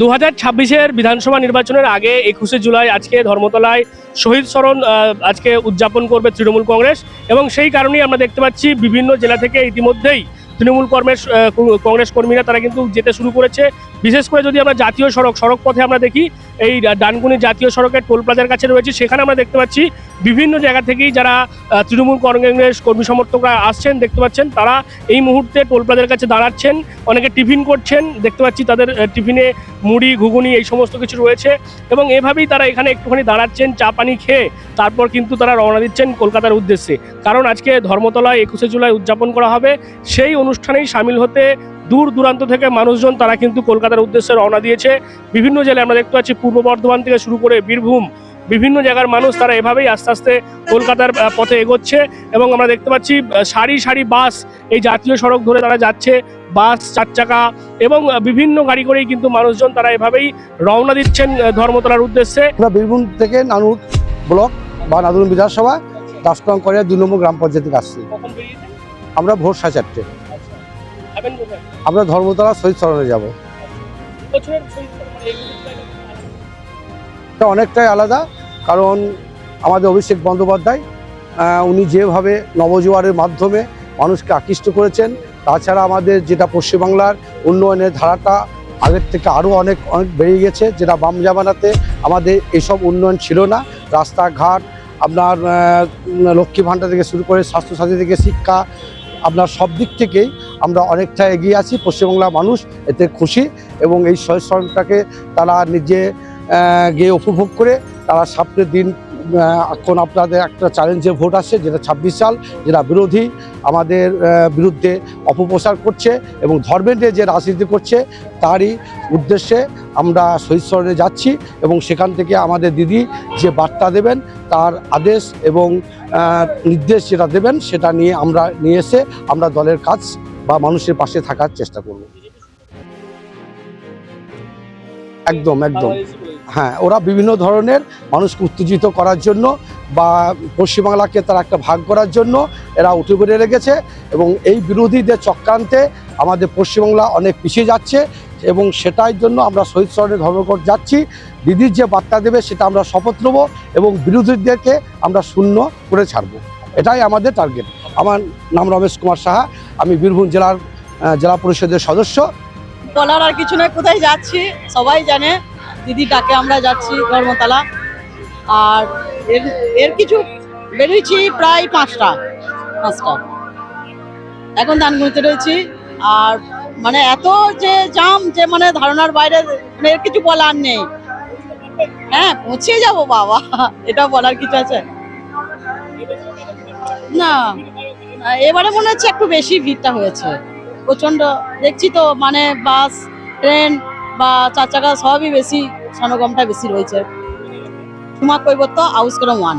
দু হাজার ছাব্বিশের বিধানসভা নির্বাচনের আগে একুশে জুলাই আজকে ধর্মতলায় শহীদ স্মরণ আজকে উদযাপন করবে তৃণমূল কংগ্রেস এবং সেই কারণেই আমরা দেখতে পাচ্ছি বিভিন্ন জেলা থেকে ইতিমধ্যেই তৃণমূল কর্মের কংগ্রেস কর্মীরা তারা কিন্তু যেতে শুরু করেছে। বিশেষ করে যদি আমরা জাতীয় সড়ক সড়ক পথে আমরা দেখি এই ডানকুনি জাতীয় সড়কের টোল প্লাজার কাছে রয়েছে। সেখানে আমরা দেখতে পাচ্ছি বিভিন্ন জায়গা থেকেই যারা তৃণমূল কংগ্রেস কর্মী সমর্থকরা আসছেন, দেখতে পাচ্ছেন, তারা এই মুহূর্তে টোল প্লাজার কাছে দাঁড়াচ্ছেন। অনেকে টিফিন করছেন, দেখতে পাচ্ছি তাদের টিফিনে মুড়ি, ঘুগুনি এই সমস্ত কিছু রয়েছে এবং এভাবেই তারা এখানে একটুখানি দাঁড়াচ্ছেন, চা পানি খেয়ে তারপর কিন্তু তারা রওনা দিচ্ছেন কলকাতার উদ্দেশ্যে। কারণ আজকে ধর্মতলায় একুশে জুলাই উদযাপন করা হবে। সেই অনুষ্ঠানেই সামিল হতে দূর দূরান্ত থেকে মানুষজন তারা কিন্তু কলকাতার উদ্দেশ্যে রওনা দিয়েছে। বিভিন্ন জেলায় আমরা দেখতে পাচ্ছি পূর্ব বর্ধমান থেকে শুরু করে বীরভূম, বিভিন্ন জায়গার মানুষ তারা এভাবেই আস্তে আস্তে কলকাতার পথে এগোচ্ছে এবং আমরা দেখতে পাচ্ছি সারি সারি বাস এই জাতীয় সড়ক ধরে তারা যাচ্ছে। বাস চার চাকা এবং বিভিন্ন গাড়ি করেই কিন্তু মানুষজন তারা এভাবেই রওনা দিচ্ছেন ধর্মতলার উদ্দেশ্যে। বীরভূম থেকে নানুর ব্লক বা নানুর বিধানসভা দাসটং করে দুই নম্বর গ্রাম পঞ্চায়েত আসছি। আমরা ভোর সাড়ে চারটে। আমরা ধর্মতলা শহীদ স্মরণে যাব। এটা অনেকটাই আলাদা কারণ আমাদের অভিষেক বন্দ্যোপাধ্যায় উনি যেভাবে নবজোয়ারের মাধ্যমে মানুষকে আকৃষ্ট করেছেন তাছাড়া আমাদের যেটা পশ্চিমবাংলার উন্নয়নের ধারাটা আগের থেকে আরও অনেক অনেক বেড়ে গেছে যেটা বাম জামানাতে আমাদের এসব উন্নয়ন ছিল না। রাস্তাঘাট আপনার লক্ষ্মী ভাণ্ডার থেকে শুরু করে স্বাস্থ্যসাথী থেকে শিক্ষা আপনার সব দিক থেকেই আমরা অনেকটা এগিয়ে আছি, পশ্চিমবাংলার মানুষ এতে খুশি এবং এই শহীদ স্মরণটাকে তারা নিজে গিয়ে উপভোগ করে তারা সামনের দিন এখন আপনাদের একটা চ্যালেঞ্জের ভোট আসছে, যেটা ছাব্বিশ সাল, যেটা বিরোধী, আমাদের বিরুদ্ধে অপপ্রচার করছে এবং ধর্মের যে রাজনীতি করছে, তারই উদ্দেশ্যে আমরা শহীদ স্মরণে যাচ্ছি এবং সেখান থেকে আমাদের দিদি যে বার্তা দেবেন, তার আদেশ এবং নির্দেশ যেটা দেবেন, সেটা নিয়ে আমরা নিয়ে এসে আমরা দলের কাজ বা মানুষের পাশে থাকার চেষ্টা করব। একদম একদম। হ্যাঁ ওরা বিভিন্ন ধরনের মানুষকে উত্তেজিত করার জন্য বা পশ্চিমবাংলাকে তারা একটা ভাগ করার জন্য এরা উঠে পড়ে রেখেছে এবং এই বিরোধীদের চক্রান্তে আমাদের পশ্চিমবাংলা অনেক পিছিয়ে যাচ্ছে এবং সেটার জন্য আমরা শহীদ স্মরণে ধর্মঘট যাচ্ছি। দিদির যে বার্তা দেবে সেটা আমরা শপথ নেব এবং বিরোধীদেরকে আমরা শূন্য করে ছাড়বো। এটাই আমাদের টার্গেট। আমার নাম রমেশ কুমার সাহা, আমি বীরভূম জেলার জেলা পরিষদের সদস্য। বলার আর কিছু নয়, কোথায় যাচ্ছি সবাই জানে। দিদি ডাকে, আমরা যাচ্ছি ধর্মতলা। আর এর এর কিছু বেরিয়েছি প্রায় পাঁচটা পাঁচটা। এখন ধানগুড়িতে রয়েছি। আর মানে এত যে জাম, যে মানে ধারণার বাইরে মানে এর কিছু বলার নেই। হ্যাঁ পৌঁছে যাব বাবা, এটা বলার কিছু আছে? না, এবারে মনে হচ্ছে একটু বেশি ভিড়টা হয়েছে। প্রচণ্ড দেখছি তো মানে বাস, ট্রেন বা চার চাকা সবই বেশি সমাগমটা বেশি রয়েছে। সুমা কৈবত্য আউসকরম ওয়ান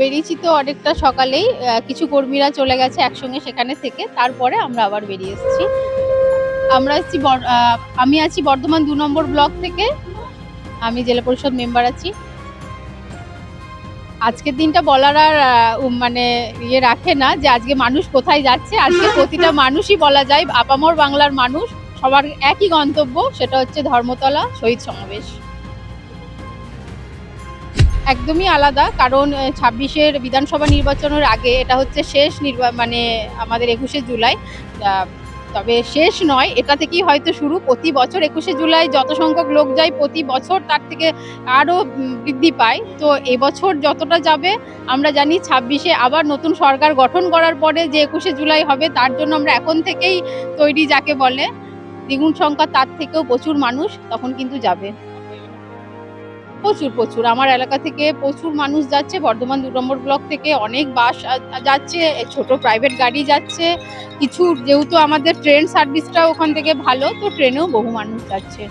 বেরিয়েছি তো অনেকটা সকালেই। কিছু কর্মীরা চলে গেছে একসঙ্গে সেখানে থেকে। তারপরে আমরা আবার বেরিয়ে এসেছি। আমরা এসেছি আমি আছি বর্ধমান দু নম্বর ব্লক থেকে। আমি জেলা পরিষদ মেম্বার আছি। আজকের দিনটা বলার আর মানে ইয়ে রাখে না যে আজকে মানুষ কোথায় যাচ্ছে। আজকে প্রতিটা মানুষই বলা যায় আপামর বাংলার মানুষ। সবার একই গন্তব্য সেটা হচ্ছে ধর্মতলা শহীদ সমাবেশ। একদমই আলাদা। কারণ ছাব্বিশের বিধানসভা নির্বাচনের আগে এটা হচ্ছে শেষ নির্বা মানে আমাদের একুশে জুলাই। তবে শেষ নয়, এটা থেকেই হয়তো শুরু। প্রতি বছর একুশে জুলাই যত সংখ্যক লোক যায়, প্রতি বছর তার থেকে আরও বৃদ্ধি পায়। তো এবছর যতটা যাবে, আমরা জানি ছাব্বিশে আবার নতুন সরকার গঠন করার পরে যে একুশে জুলাই হবে, তার জন্য আমরা এখন থেকেই তৈরি যাকে বলে, দ্বিগুণ সংখ্যা তার থেকেও প্রচুর মানুষ তখন কিন্তু যাবে। প্রচুর প্রচুর। আমার এলাকা থেকে প্রচুর মানুষ যাচ্ছে। বর্ধমান দু নম্বর ব্লক থেকে অনেক বাস যাচ্ছে, ছোট প্রাইভেট গাড়ি যাচ্ছে। কিছু যেহেতু আমাদের ট্রেন সার্ভিসটা ওখান থেকে ভালো, তো ট্রেনেও বহু মানুষ যাচ্ছে।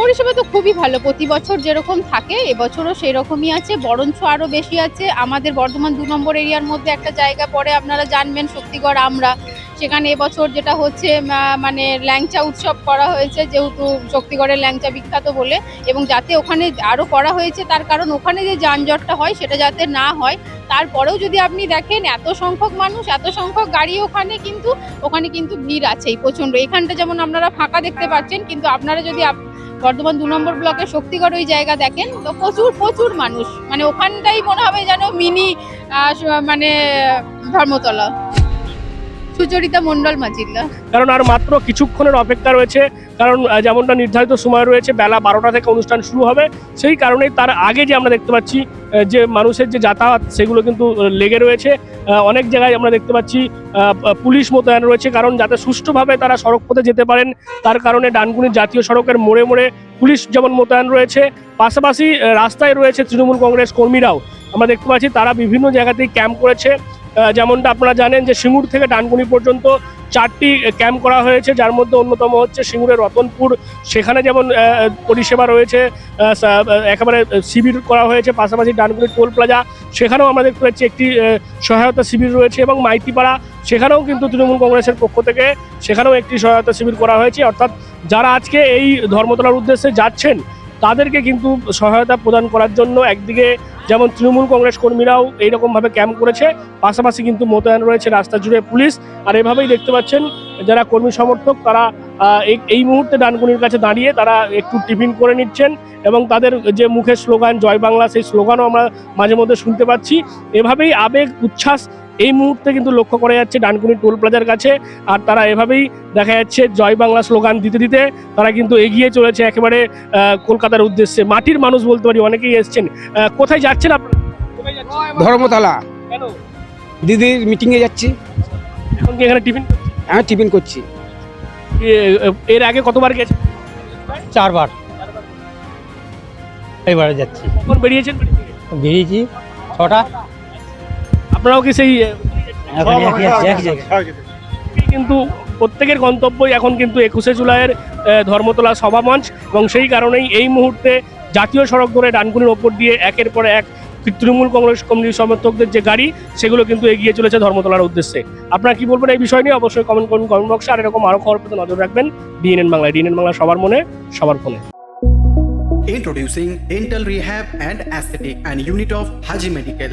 পরিষেবা তো খুবই ভালো। প্রতি বছর যেরকম থাকে, এবছরও সেই রকমই আছে। বরঞ্চ আরও বেশি আছে। আমাদের বর্ধমান দু নম্বর এরিয়ার মধ্যে একটা জায়গা পড়ে, আপনারা জানবেন, শক্তিগড়, আমরা। সেখানে এবছর যেটা হচ্ছে মানে ল্যাংচা উৎসব করা হয়েছে, যেহেতু শক্তিগড়ের ল্যাংচা বিখ্যাত বলে, এবং যাতে ওখানে আরও করা হয়েছে, তার কারণ ওখানে যে যানজটটা হয়, সেটা যাতে না হয়। তারপরেও যদি আপনি দেখেন, এত সংখ্যক মানুষ, এত সংখ্যক গাড়ি ওখানে কিন্তু ওখানে কিন্তু ভিড় আছেই, প্রচণ্ড। এখানটা যেমন আপনারা ফাঁকা দেখতে পাচ্ছেন, কিন্তু আপনারা যদি বর্ধমান দু নম্বর ব্লকে শক্তিগড় ওই জায়গা দেখেন, তো প্রচুর প্রচুর মানুষ। মানে ওখানটাই মনে হবে যেন মিনি মানে ধর্মতলা। সুচরিতা মণ্ডল মাজিল্লা কারণ আর মাত্র কিছুক্ষণের অপেক্ষা রয়েছে, কারণ যেমনটা নির্ধারিত সময় রয়েছে, বেলা বারোটা থেকে অনুষ্ঠান শুরু হবে। সেই কারণেই তার আগে যে আমরা দেখতে পাচ্ছি যে মানুষের যে যাতায়াত, সেগুলো কিন্তু লেগে রয়েছে। অনেক জায়গায় আমরা দেখতে পাচ্ছি পুলিশ মোতায়েন রয়েছে, কারণ যাতে সুষ্ঠুভাবে তারা সড়ক পথে যেতে পারেন, তার কারণে ডানকুনি জাতীয় সড়কের মোড়ে মোড়ে পুলিশ যেমন মোতায়েন রয়েছে, পাশাপাশি রাস্তায় রয়েছে তৃণমূল কংগ্রেস কর্মীরাও। আমরা দেখতে পাচ্ছি তারা বিভিন্ন জায়গাতেই ক্যাম্প করেছে। যেমনটা আপনারা জানেন যে সিঙ্গুর থেকে ডানকুনি পর্যন্ত চারটি ক্যাম্প করা হয়েছে, যার মধ্যে অন্যতম হচ্ছে সিঙ্গুরের রতনপুর। সেখানে যেমন পরিষেবা রয়েছে একেবারে শিবির করা হয়েছে, পাশাপাশি ডানকুনি টোল প্লাজা। সেখানেও আমরা দেখতে পাচ্ছি একটি সহায়তা শিবির রয়েছে এবং মাইতিপাড়া। সেখানেও কিন্তু তৃণমূল কংগ্রেসের পক্ষ থেকে সেখানেও একটি সহায়তা শিবির করা হয়েছে। অর্থাৎ যারা আজকে এই ধর্মতলার উদ্দেশ্যে যাচ্ছেন তাদেরকে কিন্তু সহায়তা প্রদান করার জন্য একদিকে যেমন তৃণমূল কংগ্রেস কর্মীরাও এইরকমভাবে ক্যাম্প করেছে, পাশাপাশি কিন্তু মোতায়েন রয়েছে রাস্তা জুড়ে পুলিশ। আর এভাবেই দেখতে পাচ্ছেন যারা কর্মী সমর্থক তারা এই মুহূর্তে ডানকুনির কাছে দাঁড়িয়ে তারা একটু টিফিন করে নিচ্ছেন এবং তাদের যে মুখের স্লোগান, জয় বাংলা, সেই স্লোগানও আমরা মাঝে মধ্যে শুনতে পাচ্ছি। এভাবেই আবেগ, উচ্ছ্বাস এই মুহূর্তে কিন্তু লক্ষ্য করা যাচ্ছে ডানকুনি টোল প্লাজার কাছে আর তারা এভাবেই দেখা যাচ্ছে জয় বাংলা স্লোগান দিতে দিতে তারা কিন্তু এগিয়ে চলেছে একেবারে কলকাতার উদ্দেশ্যে। মাটির মানুষ বলতে পারি অনেকেই এসছেন। কোথায় যাচ্ছেন আপনারা? ধর্মতলা। কেন? দিদির মিটিংয়ে যাচ্ছি। এখন কি এখানে টিফিন আমি টিফিন করছি। এর আগে কতবার গেছে চারবার। এবারে যাচ্ছি। কখন বেরিয়েছেন? বেরিয়েছি ছটা। আপনারাও কি সেই এখন একই যাচ্ছি, একই জায়গায়। কিন্তু প্রত্যেকের গন্তব্যই এখন কিন্তু একুশে জুলাইয়ের আহ, ধর্মতলা সভামঞ্চ এবং সেই কারণেই এই মুহূর্তে জাতীয় সড়ক ধরে ডানকুনির ওপর দিয়ে একের পর এক তৃণমূল কংগ্রেস কমিটির সমর্থকদের যে গাড়ি সেগুলো কিন্তু এগিয়ে চলেছে ধর্মতলার উদ্দেশ্যে। আপনারা কি বলবেন এই বিষয় নিয়ে? অবশ্যই কমেন্ট করুন কমেন্ট বক্সে আর এরকম আরও খবর পেতে নজর রাখবেন ডিএনএন বাংলায়। ডিএনএন বাংলা সবার মনে সবার ফোনে। Introducing Dental Rehab and Aesthetic and Unit of Haji Medical.